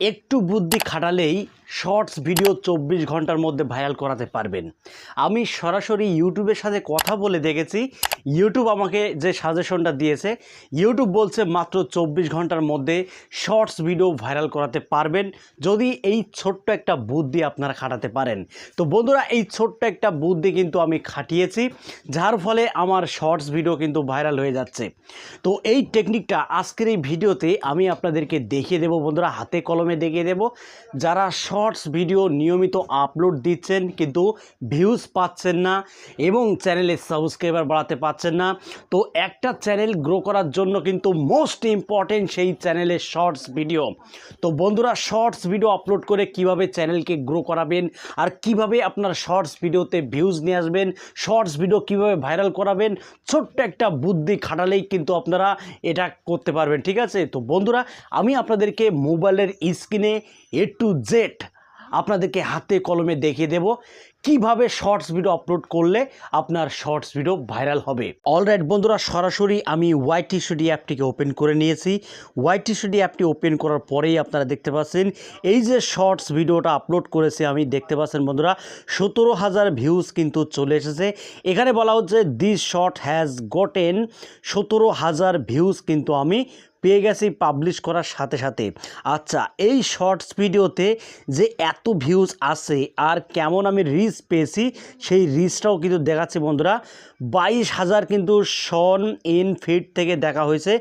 একটু বুদ্ধি খাটালেই shorts video চব্বিশ ঘণ্টার মধ্যে ভাইরাল করাতে পারবেন। আমি সরাসরি ইউটিউবের সাথে কথা বলে দেখেছি, ইউটিউব আমাকে যে সাজেশনটা দিয়েছে, ইউটিউব বলছে মাত্র চব্বিশ ঘণ্টার মধ্যে শর্টস ভিডিও ভাইরাল করাতে পারবেন, যদি এই ছোট্ট একটা বুদ্ধি আপনারা খাটাতে পারেন। তো বন্ধুরা, এই ছোট্ট একটা বুদ্ধি কিন্তু আমি খাটিয়েছি, যার ফলে আমার শর্টস ভিডিও কিন্তু ভাইরাল হয়ে যাচ্ছে। তো এই টেকনিকটা আজকের এই ভিডিওতে আমি আপনাদেরকে দেখিয়ে দেবো বন্ধুরা, হাতে কলমে দেখিয়ে দেব। যারা শর্টস ভিডিও নিয়মিত আপলোড দিচ্ছেন কিন্তু ভিউজ পাচ্ছেন না এবং চ্যানেলে সাবস্ক্রাইবার বাড়াতে পাচ্ছেন না, তো একটা চ্যানেল গ্রো করার জন্য কিন্তু মোস্ট ইম্পর্টেন্ট সেই চ্যানেলের শর্টস ভিডিও তো বন্ধুরা শর্টস ভিডিও আপলোড করে কীভাবে চ্যানেলকে গ্রো করাবেন আর কীভাবে আপনার শর্টস ভিডিওতে ভিউজ নিয়ে আসবেন শর্টস ভিডিও কীভাবে ভাইরাল করাবেন, ছোট্ট একটা বুদ্ধি খাটালেই কিন্তু আপনারা এটা করতে পারবেন, ঠিক আছে? তো বন্ধুরা, আমি আপনাদেরকে মোবাইলের স্ক্রিনে এ টু জেড আপনাদেরকে হাতে কলমে দেখিয়ে দেব কীভাবে শর্টস ভিডিও আপলোড করলে আপনার শর্টস ভিডিও ভাইরাল হবে। অলরাইট বন্ধুরা, সরাসরি আমি ওয়াইটি স্টুডিও অ্যাপটিকে ওপেন করে নিয়েছি। ওয়াইটি স্টুডিও অ্যাপটি ওপেন করার পরেই আপনারা দেখতে পাচ্ছেন, এই যে শর্টস ভিডিওটা আপলোড করেছি আমি, দেখতে পাচ্ছেন বন্ধুরা, সতেরো হাজার ভিউজ কিন্তু চলে এসেছে। এখানে বলা হচ্ছে দিস শর্ট হ্যাজ গোটেন সতেরো হাজার ভিউজ কিন্তু আমি পেয়ে গেছি পাবলিশ করার সাথে সাথে। আচ্ছা এই শর্টস ভিডিওতে যে এত ভিউজ আছে আর কেমন আমি রিচ পেয়েছি, সেই রিচটাও কিন্তু দেখাচ্ছি বন্ধুরা। বাইশ হাজার কিন্তু শন ইন ফিট থেকে দেখা হয়েছে।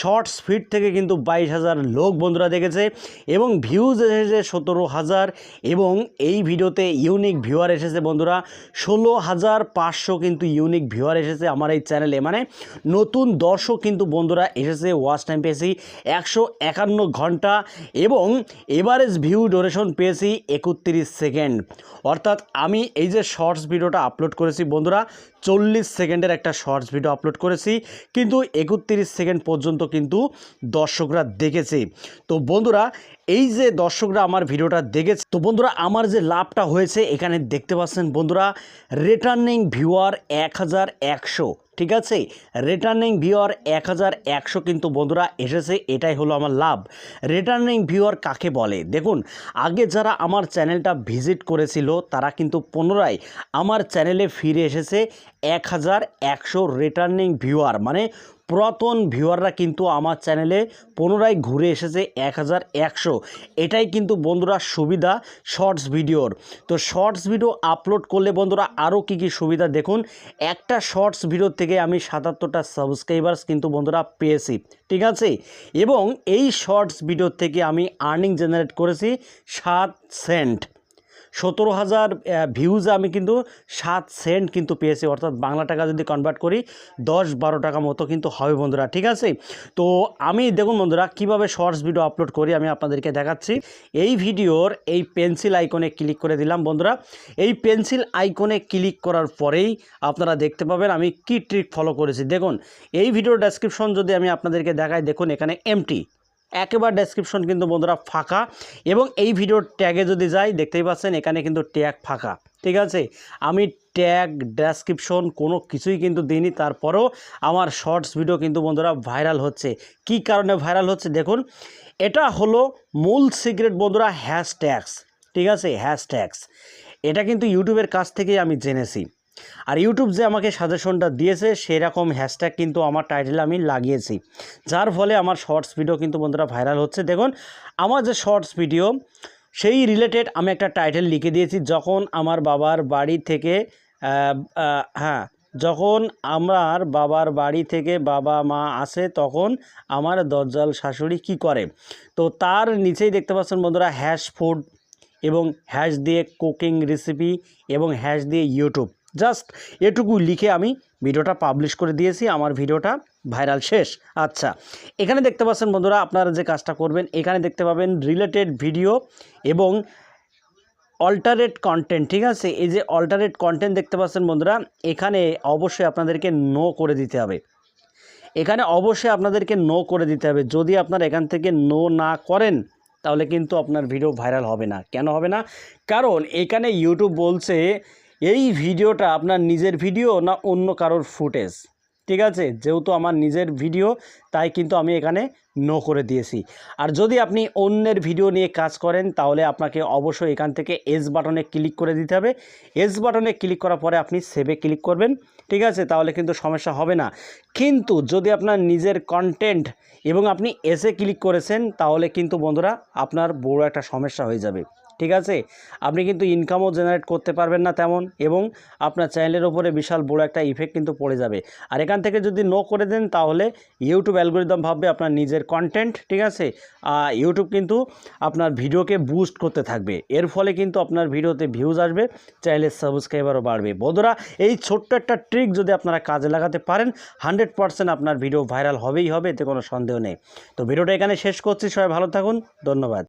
শর্টস ফিট থেকে কিন্তু বাইশ হাজার লোক বন্ধুরা দেখেছে এবং ভিউজ এসেছে সতেরো হাজার এবং এই ভিডিওতে ইউনিক ভিউয়ার এসেছে বন্ধুরা। ষোলো হাজার পাঁচশো কিন্তু ইউনিক ভিউয়ার এসেছে আমার এই চ্যানেলে মানে নতুন দর্শক কিন্তু বন্ধুরা এসেছে ওয়াচ টাইম পেয়েছি একশো একান্ন ঘণ্টা এবং এভারেজ ভিউ ডোরেশন পেয়েছি একত্রিশ সেকেন্ড। অর্থাৎ আমি এই যে শর্টস ভিডিওটা আপলোড করেছি বন্ধুরা চল্লিশ সেকেন্ডের একটা শর্টস ভিডিও আপলোড করেছি, কিন্তু একত্রিশ সেকেন্ড পর্যন্ত কিন্তু দর্শকরা দেখেছে। তো বন্ধুরা, এই যে দর্শকরা আমার ভিডিওটা দেখেছে, তো বন্ধুরা, আমার যে লাভটা হয়েছে এখানে দেখতে পাচ্ছেন বন্ধুরা রিটার্নিং ভিউয়ার এক হাজার একশো, ঠিক আছে? রিটার্নিং ভিউয়ার এক হাজার একশো কিন্তু বন্ধুরা এসেছে, এটাই হলো আমার লাভ। রিটার্নিং ভিউয়ার কাকে বলে? দেখুন, আগে যারা আমার চ্যানেলটা ভিজিট করেছিল, তারা কিন্তু পুনরায় আমার চ্যানেলে ফিরে এসেছে এক হাজার একশো রিটার্নিং ভিউয়ার মানে পুরাতন ভিউয়াররা কিন্তু আমার চ্যানেলে পুনরায় ঘুরে এসেছে এক হাজার একশো। এটাই কিন্তু বন্ধুরা সুবিধা শর্টস ভিডিওর তো শর্টস ভিডিও আপলোড করলে বন্ধুরা আরও কী কী সুবিধা দেখুন? একটা শর্টস ভিডিও থেকে আমি সাতাত্তরটা সাবস্ক্রাইবার্স কিন্তু বন্ধুরা পেয়েছি, ঠিক আছে? এবং এই শর্টস ভিডিও থেকে আমি আর্নিং জেনারেট করেছি সাত সেন্ট সতেরো হাজার ভিউজ আমি কিন্তু সাত সেন্ট কিন্তু পেয়েছি। অর্থাৎ বাংলা টাকা যদি কনভার্ট করি দশ বারো টাকা মতো কিন্তু হবে বন্ধুরা, ঠিক আছে? তো আমি, দেখুন বন্ধুরা, কীভাবে শর্টস ভিডিও আপলোড করি আমি আপনাদেরকে দেখাচ্ছি। এই ভিডিওর এই পেন্সিল আইকনে ক্লিক করে দিলাম বন্ধুরা। এই পেন্সিল আইকনে ক্লিক করার পরেই আপনারা দেখতে পাবেন আমি কি ট্রিক ফলো করেছি। দেখুন, এই ভিডিওর ডেসক্রিপশন যদি আমি আপনাদেরকে দেখাই, দেখুন এখানে এমটি একেবারে ডেসক্রিপশন কিন্তু বন্ধুরা ফাঁকা এবং এই ভিডিওর ট্যাগে যদি যাই, দেখতেই পাচ্ছেন এখানে কিন্তু ট্যাগ ফাঁকা, ঠিক আছে? আমি ট্যাগ ডেসক্রিপশন কোনো কিছুই কিন্তু দিইনি, তারপরেও আমার শর্টস ভিডিও কিন্তু বন্ধুরা ভাইরাল হচ্ছে। কি কারণে ভাইরাল হচ্ছে? দেখুন, এটা হলো মূল সিক্রেট বন্ধুরা হ্যাশট্যাগস ঠিক আছে? হ্যাশট্যাগস এটা কিন্তু ইউটিউবের কাছ থেকেই আমি জেনেছি। আর ইউটিউব যে আমাকে সাজেশনটা দিয়েছে, সেরকম হ্যাশট্যাগ কিন্তু আমার টাইটেলে আমি লাগিয়েছি। যার ফলে আমার শর্টস ভিডিও কিন্তু বন্ধুরা ভাইরাল হচ্ছে। দেখুন, আমার যে শর্টস ভিডিও সেই রিলেটেড আমি একটা টাইটেল লিখে দিয়েছি। যখন আমার বাবার বাড়ি থেকে হ্যাঁ যখন আমার বাবার বাড়ি থেকে বাবা মা আসে, তখন আমার দজ্জাল শাশুড়ি কি করে? তো তার নিচেই দেখতে পাচ্ছেন বন্ধুরা হ্যাশ ফুড এবং হ্যাশ দিয়ে কুকিং রেসিপি এবং হ্যাশ দিয়ে ইউটিউব জাস্ট এটুকু লিখে আমি ভিডিওটা পাবলিশ করে দিয়েছি, আমার ভিডিওটা ভাইরাল শেষ। আচ্ছা এখানে দেখতে পাচ্ছেন বন্ধুরা, আপনারা যে কাজটা করবেন, এখানে দেখতে পাবেন রিলেটেড ভিডিও এবং অল্টারেট কন্টেন্ট ঠিক আছে? এই যে অল্টারেট কন্টেন্ট দেখতে পাচ্ছেন বন্ধুরা, এখানে অবশ্যই আপনাদেরকে নো করে দিতে হবে। এখানে অবশ্যই আপনাদেরকে নো করে দিতে হবে। যদি আপনারা এখান থেকে নো না করেন, তাহলে কিন্তু আপনার ভিডিও ভাইরাল হবে না। কেন হবে না? কারণ এখানে ইউটিউব বলছে এই ভিডিওটা আপনার নিজের ভিডিও না অন্য কারোর ফুটেজ? ঠিক আছে? যেহেতু আমার নিজের ভিডিও, তাই কিন্তু আমি এখানে নো করে দিয়েছি। আর যদি আপনি অন্যের ভিডিও নিয়ে কাজ করেন, তাহলে আপনাকে অবশ্যই এখান থেকে এস বাটনে ক্লিক করে দিতে হবে। এস বাটনে ক্লিক করার পরে আপনি সেভে ক্লিক করবেন। ঠিক আছে? তাহলে কিন্তু সমস্যা হবে না। কিন্তু যদি আপনার নিজের কন্টেন্ট এবং আপনি এসে ক্লিক করেছেন, তাহলে কিন্তু বন্ধুরা আপনার বড় একটা সমস্যা হয়ে যাবে। ঠিক আছে? আপনি কিন্তু ইনকামও জেনারেট করতে পারবেন না তেমন এবং আপনার চ্যানেলের ওপরে বিশাল বড় একটা ইফেক্ট কিন্তু পড়ে যাবে। আর এখান থেকে যদি নো করে দেন, তাহলে ইউটিউব অ্যালগোরিদম ভাববে আপনার নিজের কন্টেন্ট ঠিক আছে? ইউটিউব কিন্তু আপনার ভিডিওকে বুস্ট করতে থাকবে। এর ফলে কিন্তু আপনার ভিডিওতে ভিউজ আসবে চ্যানেলের সাবস্ক্রাইবারও বাড়বে। বন্ধুরা, এই ছোট্ট একটা ট্রিক যদি আপনারা কাজে লাগাতে পারেন হান্ড্রেড পারসেন্ট আপনার ভিডিও ভাইরাল হবেই হবে, এতে কোনো সন্দেহ নেই। তো ভিডিওটা এখানে শেষ করছি, সবাই ভালো থাকুন, ধন্যবাদ।